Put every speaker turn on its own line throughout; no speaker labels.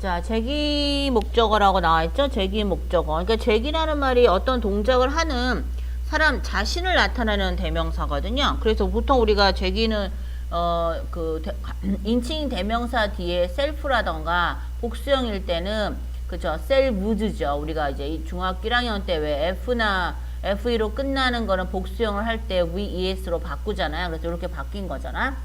자, 제기 목적어라고 나와 있죠? 제기 목적어. 그러니까 제기라는 말이 어떤 동작을 하는 사람 자신을 나타내는 대명사거든요. 그래서 보통 우리가 제기는 어, 그 대- 인칭 대명사 뒤에 셀프라던가 복수형일 때는 그죠? 셀무즈죠. 우리가 이제 이 중학교 1학년 때 왜 F나 FE로 끝나는 거는 복수형을 할 때 VES로 바꾸잖아요. 그래서 이렇게 바뀐 거잖아.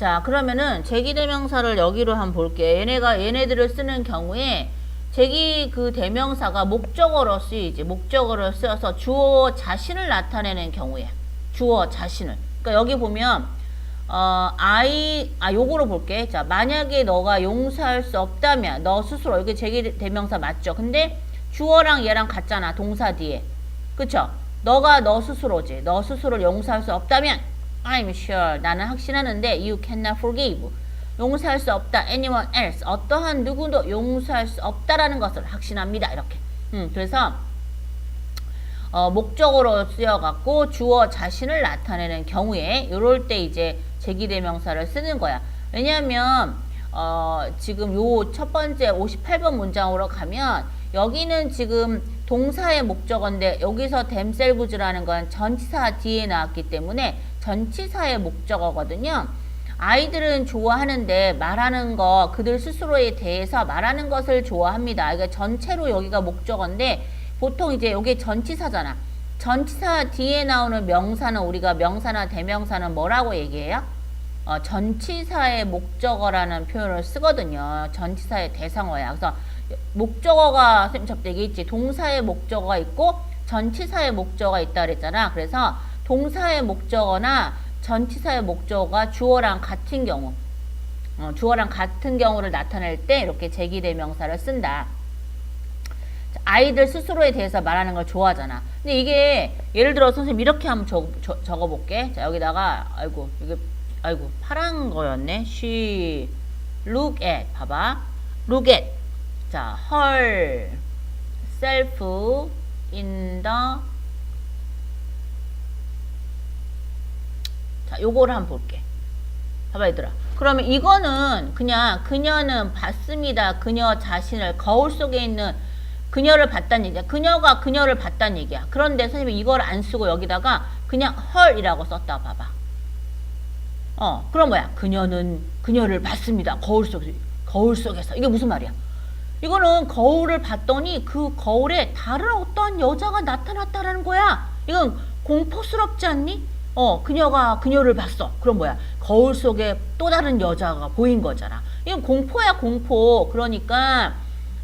자, 그러면은 제기대명사를 여기로 한번 볼게요. 얘네가 얘네들을 쓰는 경우에 제기 그 대명사가 목적어로 쓰이지. 목적어로 쓰여서 주어 자신을 나타내는 경우에 주어 자신을. 그러니까 여기 보면 어, I 아 요거로 볼게. 자, 만약에 너가 용서할 수 없다면 너 스스로 여기 제기 대명사 맞죠? 근데 주어랑 얘랑 같잖아. 동사 뒤에. 그쵸? 너가 너 스스로지. 너 스스로를 용서할 수 없다면 I'm sure. 나는 확신하는데 you cannot forgive. 용서할 수 없다. anyone else. 어떠한 누구도 용서할 수 없다라는 것을 확신합니다. 이렇게. 음, 그래서 어, 목적어로 쓰여갖고 주어 자신을 나타내는 경우에 이럴 때 이제 제기대명사를 쓰는 거야. 왜냐하면 어, 지금 요 첫 번째 58번 문장으로 가면 여기는 지금 동사의 목적어인데 여기서 댐셀브즈라는 건 전치사 뒤에 나왔기 때문에 전치사의 목적어거든요. 아이들은 좋아하는데 말하는 거 그들 스스로에 대해서 말하는 것을 좋아합니다. 그러니까 전체로 여기가 목적어인데 보통 이제 여기 전치사잖아. 전치사 뒤에 나오는 명사는 우리가 명사나 대명사는 뭐라고 얘기해요? 어, 전치사의 목적어라는 표현을 쓰거든요. 전치사의 대상어야. 그래서 목적어가 선생님 접대 얘기했지. 동사의 목적어가 있고 전치사의 목적어가 있다 그랬잖아. 그래서 동사의 목적어나 전치사의 목적어가 주어랑 같은 경우, 어, 주어랑 같은 경우를 나타낼 때 이렇게 제기대명사를 쓴다. 자, 아이들 스스로에 대해서 말하는 걸 좋아하잖아. 근데 이게 예를 들어 선생님 이렇게 한번 적, 적, 적어 볼게. 자 여기다가 아이고 이게 아이고 파란 거였네. She look at 봐봐. look at 자 her self in the 자 요거를 한번 볼게. 봐봐 얘들아. 그러면 이거는 그냥 그녀는 봤습니다. 그녀 자신을 거울 속에 있는 그녀를 봤다는 얘기야. 그녀가 그녀를 봤다는 얘기야. 그런데 선생님이 이걸 안 쓰고 여기다가 그냥 her이라고 썼다 봐봐. 어, 그럼 뭐야? 그녀는 그녀를 봤습니다. 거울 속에서. 거울 속에서. 이게 무슨 말이야? 이거는 거울을 봤더니 그 거울에 다른 어떤 여자가 나타났다라는 거야. 이건 공포스럽지 않니? 어, 그녀가 그녀를 봤어. 그럼 뭐야? 거울 속에 또 다른 여자가 보인 거잖아. 이건 공포야, 공포. 그러니까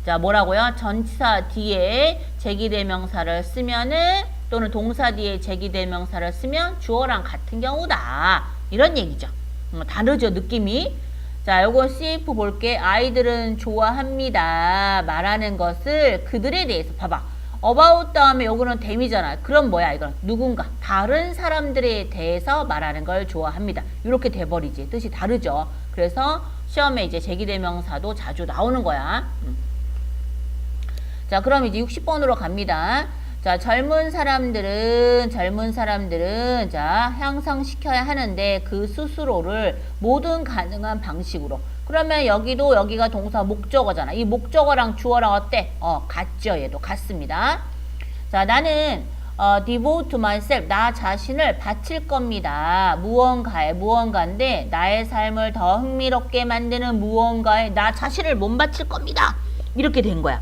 자, 뭐라고요? 전치사 뒤에 제기대명사를 쓰면은 또는 동사 뒤에 제기대명사를 쓰면 주어랑 같은 경우다. 이런 얘기죠. 어, 다르죠, 느낌이. 자, 요거 CF 볼게. 아이들은 좋아합니다. 말하는 것을 그들에 대해서 봐봐. About 다음에 요거는 댐이잖아. 그럼 뭐야, 이건? 누군가, 다른 사람들에 대해서 말하는 걸 좋아합니다. 이렇게 돼버리지. 뜻이 다르죠. 그래서 시험에 이제 제기대명사도 자주 나오는 거야. 음. 자, 그럼 이제 60번으로 갑니다. 자, 젊은 사람들은, 젊은 사람들은, 자, 향상시켜야 하는데 그 스스로를 모든 가능한 방식으로. 그러면 여기도 여기가 동사 목적어잖아. 이 목적어랑 주어랑 어때? 어, 같죠. 얘도 같습니다. 자, 나는 어, devote myself, 나 자신을 바칠 겁니다. 무언가에, 무언가인데, 나의 삶을 더 흥미롭게 만드는 무언가에 나 자신을 못 바칠 겁니다. 이렇게 된 거야.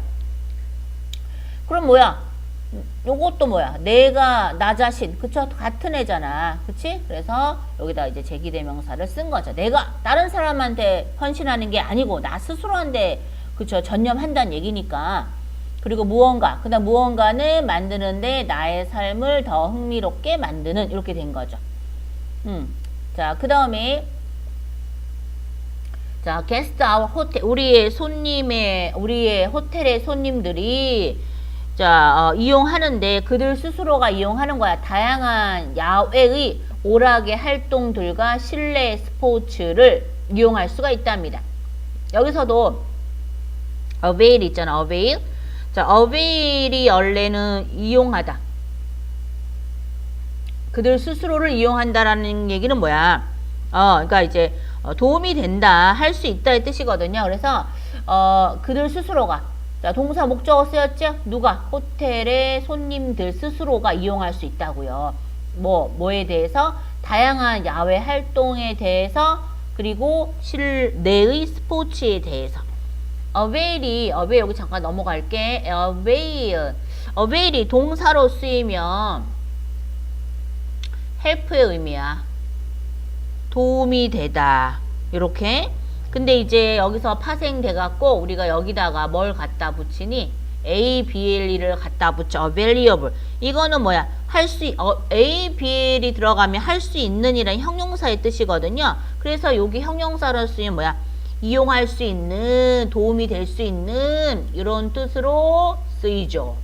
그럼 뭐야? 요것도 뭐야? 내가 나 자신 그쵸? 같은 애잖아 그치? 그래서 여기다 이제 제기대명사를 쓴 거죠 내가 다른 사람한테 헌신하는 게 아니고 나 스스로한테 그쵸? 전념한다는 얘기니까 그리고 무언가 그 다음 무언가는 만드는데 나의 삶을 더 흥미롭게 만드는 이렇게 된 거죠 음. 자, 그 다음에 자, 게스트 아웃 호텔 우리의 손님의 우리의 호텔의 손님들이 자, 어, 이용하는데 그들 스스로가 이용하는 거야. 다양한 야외의 오락의 활동들과 실내 스포츠를 이용할 수가 있답니다. 여기서도 avail 있잖아. avail. 자, avail이 원래는 이용하다. 그들 스스로를 이용한다라는 얘기는 뭐야? 어, 그러니까 이제 어, 도움이 된다, 할 수 있다의 뜻이거든요. 그래서 어, 그들 스스로가 자, 동사 목적어 쓰였죠? 누가? 호텔의 손님들 스스로가 이용할 수 있다고요. 뭐 뭐에 대해서 다양한 야외 활동에 대해서 그리고 실내의 스포츠에 대해서 avail이 avail 여기 잠깐 넘어갈게. avail avail이 동사로 쓰이면 help의 의미야. 도움이 되다. 이렇게. 근데 이제 여기서 파생돼 갖고 우리가 여기다가 뭘 갖다 붙이니 ABLE를 갖다 붙여 available. 이거는 뭐야? 할 수, 어, ABL이 들어가면 할 수 있는 이란 형용사의 뜻이거든요. 그래서 여기 형용사로 쓰이면 뭐야? 이용할 수 있는, 도움이 될 수 있는 이런 뜻으로 쓰이죠.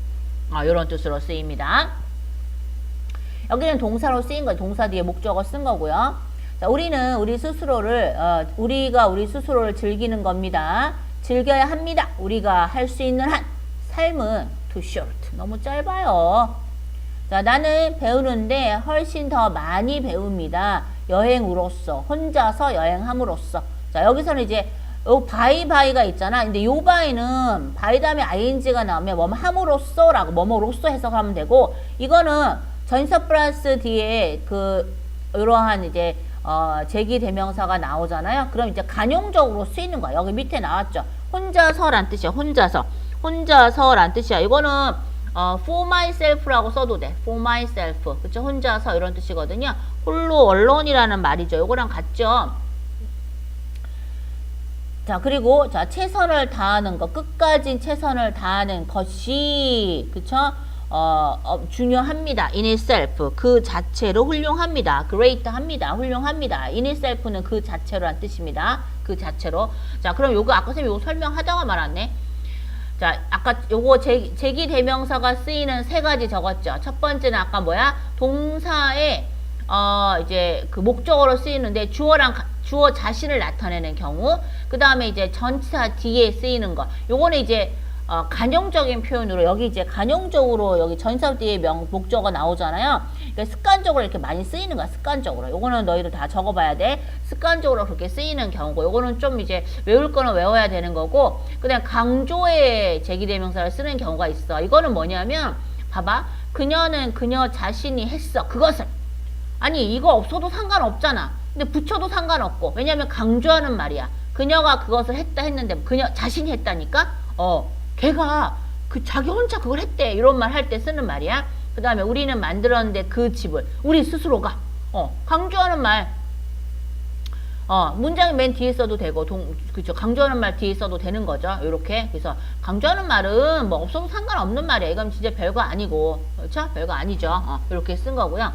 아, 이런 뜻으로 쓰입니다. 여기는 동사로 쓰인 거예요. 동사 뒤에 목적어 쓴 거고요. 자, 우리는 우리 스스로를 어, 우리가 우리 스스로를 즐기는 겁니다. 즐겨야 합니다. 우리가 할 수 있는 한 삶은 too short. 너무 짧아요. 자, 나는 배우는데 훨씬 더 많이 배웁니다. 여행으로서 혼자서 여행함으로써. 자, 여기서는 이제 요 바이 바이가 있잖아. 근데 요 바이는 바이 다음에 ing가 나오면 뭐뭐 함으로써라고 뭐뭐로써 해석하면 되고 이거는 전사 플러스 뒤에 그 이러한 이제 어, 제기 대명사가 나오잖아요. 그럼 이제 간용적으로 쓰이는 거야. 여기 밑에 나왔죠. 혼자서란 뜻이야. 혼자서. 혼자서란 뜻이야. 이거는 어, for myself라고 써도 돼. for myself. 그쵸? 혼자서 이런 뜻이거든요. 홀로 언론이라는 말이죠. 이거랑 같죠. 자, 그리고 자, 최선을 다하는 것, 끝까지 최선을 다하는 것이 그쵸? 어, 어, 중요합니다. in itself 그 자체로 훌륭합니다. great합니다. 훌륭합니다. in itself는 그 자체로란 뜻입니다. 그 자체로. 자, 그럼 요거 아까 선생님 요거 설명하다가 말았네. 자, 아까 요거 제, 제기 대명사가 쓰이는 세 가지 적었죠. 첫 번째는 아까 뭐야? 동사에 어, 이제 그 목적어로 쓰이는데 주어랑 가- 주어 자신을 나타내는 경우, 그 다음에 이제 전치사 뒤에 쓰이는 거. 요거는 이제 어, 간용적인 표현으로 여기 이제 간용적으로 여기 전사 뒤에 명 목적어 나오잖아요. 그러니까 습관적으로 이렇게 많이 쓰이는 거야. 습관적으로. 요거는 너희들 다 적어봐야 돼. 습관적으로 그렇게 쓰이는 경우고, 요거는 좀 이제 외울 거는 외워야 되는 거고, 그냥 강조의 제기대명사를 쓰는 경우가 있어. 이거는 뭐냐면, 봐봐. 그녀는 그녀 자신이 했어. 그것을. 아니 이거 없어도 상관없잖아. 근데 붙여도 상관없고 왜냐하면 강조하는 말이야. 그녀가 그것을 했다 했는데 그녀 자신이 했다니까. 어, 걔가 그 자기 혼자 그걸 했대 이런 말 할 때 쓰는 말이야. 그 다음에 우리는 만들었는데 그 집을 우리 스스로가 어 강조하는 말. 어, 문장이 맨 뒤에 써도 되고, 동, 그죠. 강조하는 말 뒤에 써도 되는 거죠. 요렇게. 그래서, 강조하는 말은 뭐 없어도 상관없는 말이야. 이건 진짜 별거 아니고, 그렇죠? 별거 아니죠. 어, 이렇게 쓴 거고요.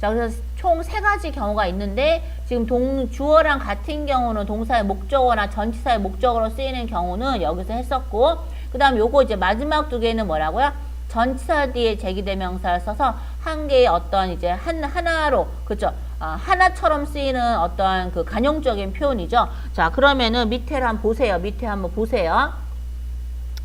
자, 그래서 총 세 가지 경우가 있는데 지금 동 주어랑 같은 경우는 동사의 목적어나 전치사의 목적어로 쓰이는 경우는 여기서 했었고 그 다음 요거 이제 마지막 두 개는 뭐라고요? 전치사 뒤에 제기대명사를 써서 한 개의 어떤 이제 한 하나로 그죠? 아, 하나처럼 쓰이는 어떤 그 간용적인 표현이죠. 자, 그러면은 밑에를 한번 보세요. 밑에 한번 보세요.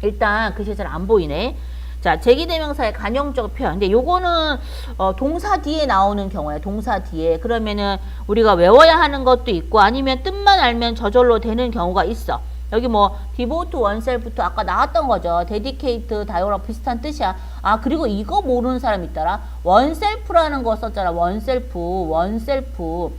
일단 글씨 잘 안 보이네. 자, 제기대명사의 간용적 표현. 근데 요거는 어, 동사 뒤에 나오는 경우에 동사 뒤에 그러면은 우리가 외워야 하는 것도 있고 아니면 뜻만 알면 저절로 되는 경우가 있어. 여기 뭐 devote oneself부터 아까 나왔던 거죠. dedicate, 다이어랑 비슷한 뜻이야. 아 그리고 이거 모르는 사람 있더라. oneself라는 거 썼잖아. oneself, oneself.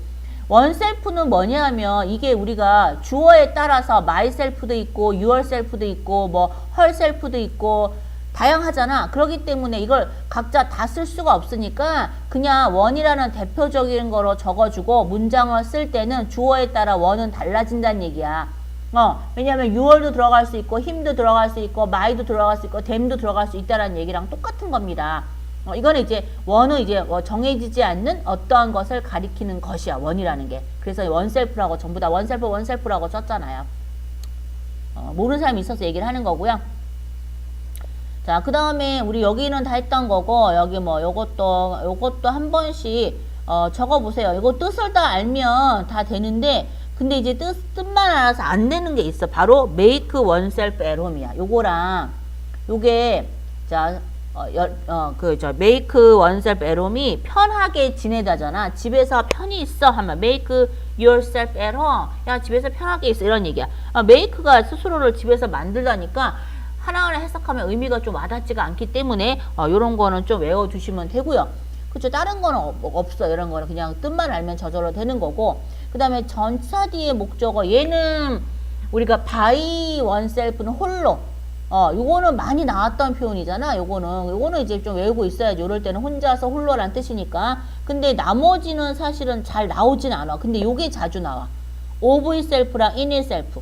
원셀프는 뭐냐 하면 이게 우리가 주어에 따라서 myself도 있고 yourself도 있고 뭐 herself도 있고 다양하잖아. 그렇기 때문에 이걸 각자 다 쓸 수가 없으니까 그냥 원이라는 대표적인 거로 적어주고 문장을 쓸 때는 주어에 따라 원은 달라진다는 얘기야. 어, 왜냐하면 유월도 들어갈 수 있고 힘도 들어갈 수 있고 마이도 들어갈 수 있고 댐도 들어갈 수 있다는 얘기랑 똑같은 겁니다. 어, 이거는 이제 원은 이제 뭐 정해지지 않는 어떠한 것을 가리키는 것이야 원이라는 게. 그래서 원셀프라고 전부 다 원셀프 원셀프라고 썼잖아요. 어, 모르는 사람이 있어서 얘기를 하는 거고요. 자, 그 다음에 우리 여기는 다 했던 거고, 여기 뭐, 요것도, 요것도 한 번씩, 어, 적어보세요. 이거 뜻을 다 알면 다 되는데, 근데 이제 뜻, 뜻만 알아서 안 되는 게 있어. 바로 make oneself at home이야. 요거랑, 요게, 자, 어, 어, 그, 저, make oneself at home이 편하게 지내다잖아. 집에서 편히 있어 하면 make yourself at home. 야, 집에서 편하게 있어. 이런 얘기야. 아, make가 스스로를 집에서 만들다니까 하나하나 해석하면 의미가 좀 와닿지가 않기 때문에 어, 이런 거는 좀 외워두시면 되고요. 그쵸 다른 거는 없- 없어 이런 거는 그냥 뜻만 알면 저절로 되는 거고 그 다음에 전차 뒤의 목적어 얘는 우리가 by oneself는 홀로. 어 요거는 많이 나왔던 표현이잖아 요거는. 요거는 이제 좀 외우고 있어야지. 요럴 때는 혼자서 홀로란 뜻이니까. 근데 나머지는 사실은 잘 나오진 않아. 근데 요게 자주 나와. of itself랑 in itself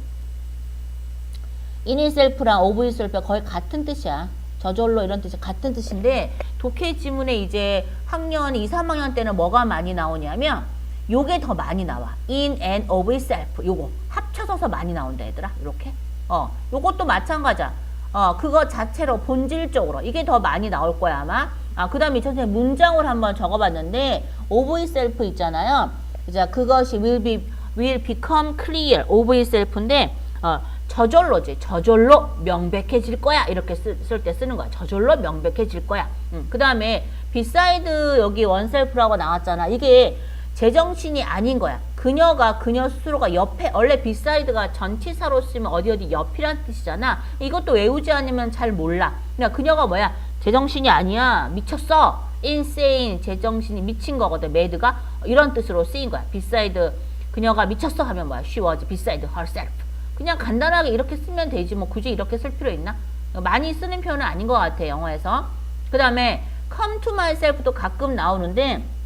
in itself랑 of itself가 거의 같은 뜻이야. 저절로 이런 뜻이 같은 뜻인데 독해 지문에 이제 학년 2, 3학년 때는 뭐가 많이 나오냐면 요게 더 많이 나와. in and of itself. 요거 합쳐져서 많이 나온다 얘들아. 이렇게. 어, 요것도 마찬가지야. 어, 그거 자체로 본질적으로 이게 더 많이 나올 거야 아마. 아, 그 다음에 선생님 문장을 한번 적어봤는데 of itself 있잖아요. 자, 그것이 will be will become clear of itself인데 어, 저절로지 저절로 명백해질 거야 이렇게 쓸 때 쓰는 거야 저절로 명백해질 거야 음, 그 다음에 beside 여기 원셀프라고 나왔잖아 이게 제정신이 아닌 거야. 그녀가 그녀 스스로가 옆에 원래 beside가 전치사로 쓰면 어디 어디 옆이란 뜻이잖아. 이것도 외우지 않으면 잘 몰라. 그러니까 그녀가 뭐야? 제정신이 아니야. 미쳤어. insane 제정신이 미친 거거든 mad가. 이런 뜻으로 쓰인 거야. beside 그녀가 미쳤어 하면 뭐야? She was beside herself. 그냥 간단하게 이렇게 쓰면 되지. 뭐 굳이 이렇게 쓸 필요 있나? 많이 쓰는 표현은 아닌 것 같아 영어에서. 그 다음에 come to myself도 가끔 나오는데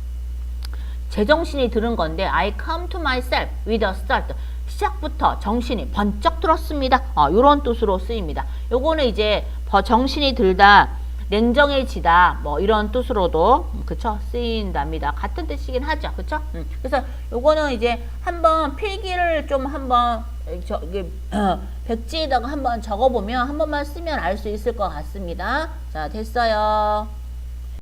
제정신이 들은 건데 I come to myself with a start. 시작부터 정신이 번쩍 들었습니다. 어, 이런 뜻으로 쓰입니다. 요거는 이제 버- 정신이 들다 냉정해지다 뭐 이런 뜻으로도 음, 그쵸? 쓰인답니다. 같은 뜻이긴 하죠. 그쵸? 음, 그래서 요거는 이제 한번 필기를 좀 한번 저 이게 어, 백지에다가 한번 적어보면 한 번만 쓰면 알 수 있을 것 같습니다. 자 됐어요